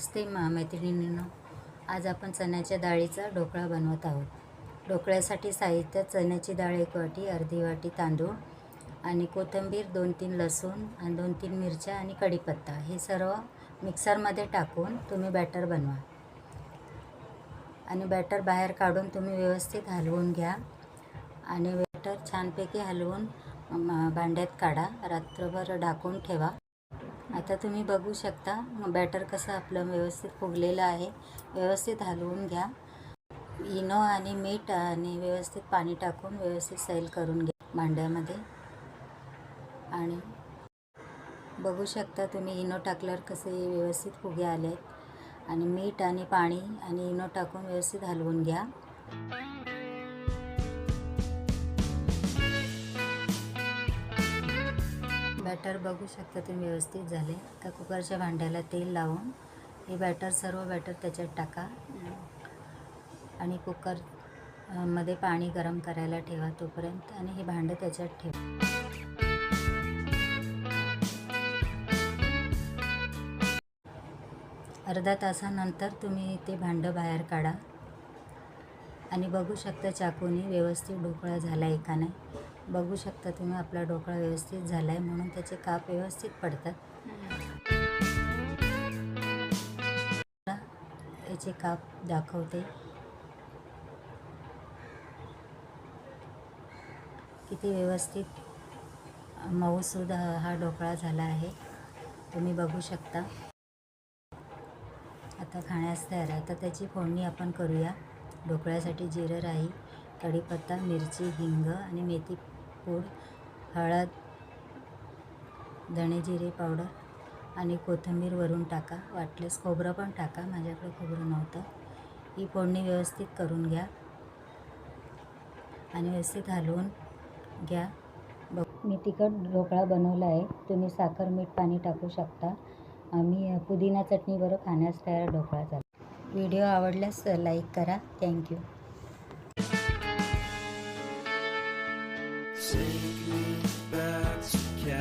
नमस्ते महामैत्रिणींनो. आज आपण चण्याच्या डाळीचा ढोकळा बनवत आहोत. ढोकळ्यासाठी साहित्य चण्याची डाळ एक वाटी अर्धी वाटी तांदूळ आणि कोथिंबीर दोन तीन लसूण आणि दोन तीन मिरच्या आणि कढीपत्ता. हे सर्व मिक्सरमध्ये टाकून तुम्ही बॅटर बनवा. आणि बॅटर बाहेर काढून तुम्ही व्यवस्थित हलवून घ्या. आणि बॅटर छानपैकी हलवून भांड्यात काढा. रात्रभर ढाकून ठेवा. आता तुम्ही बघू शकता बॅटर कसं आपलं व्यवस्थित फुगलेलं आहे. व्यवस्थित हलवून घ्या. इनो आणि मीठ आणि व्यवस्थित पाणी टाकून व्यवस्थित सैल करून घ्या भांड्यामध्ये आणि बघू शकता तुम्ही इनो टाकल्यावर कसे व्यवस्थित फुगे आले आहेत आणि मीठ आणि पाणी आणि इनो टाकून व्यवस्थित हलवून घ्या. बॅटर बघू शकता तुम्ही व्यवस्थित झाले. आता कुकरच्या भांड्याला तेल लावून हे बॅटर सर्व बॅटर त्याच्यात टाका. आणि कुकरमध्ये पाणी गरम करायला ठेवा तोपर्यंत आणि हे भांडं त्याच्यात ठेवा. अर्धा तासानंतर तुम्ही ते भांडं बाहेर काढा. आणि बघू शकता चाकूने व्यवस्थित ढोकळा झाला एकाने नाही. बघू शकता तुम्ही आपला ढोकळा व्यवस्थित झाला आहे म्हणून त्याचे काप व्यवस्थित पडतात. याचे काप दाखवते. किती व्यवस्थित मऊसूद हा हा ढोकळा झाला आहे. तुम्ही बघू शकता. आता खाण्यास तयार आहे. आता त्याची फोडणी आपण करूया. ढोकळ्यासाठी जिरं राई कढीपत्ता मिरची हिंग आणि मेथी पूड हळद धणे जिरे पावडर आणि कोथिंबीर वरून टाका. वाटल्यास खोबरं पण टाका. माझ्याकडे खोबरं नव्हतं. ही फोडणी व्यवस्थित करून घ्या आणि व्यवस्थित हलवून घ्या. बघ मी तिखट ढोकळा बनवला आहे. तुम्ही साखर मीठ पाणी टाकू शकता. आम्ही पुदिना चटणीबरोबर खाण्यास तयार ढोकळा झाला. व्हिडिओ आवडल्यास लाईक करा. Thank you. Take me back to cat.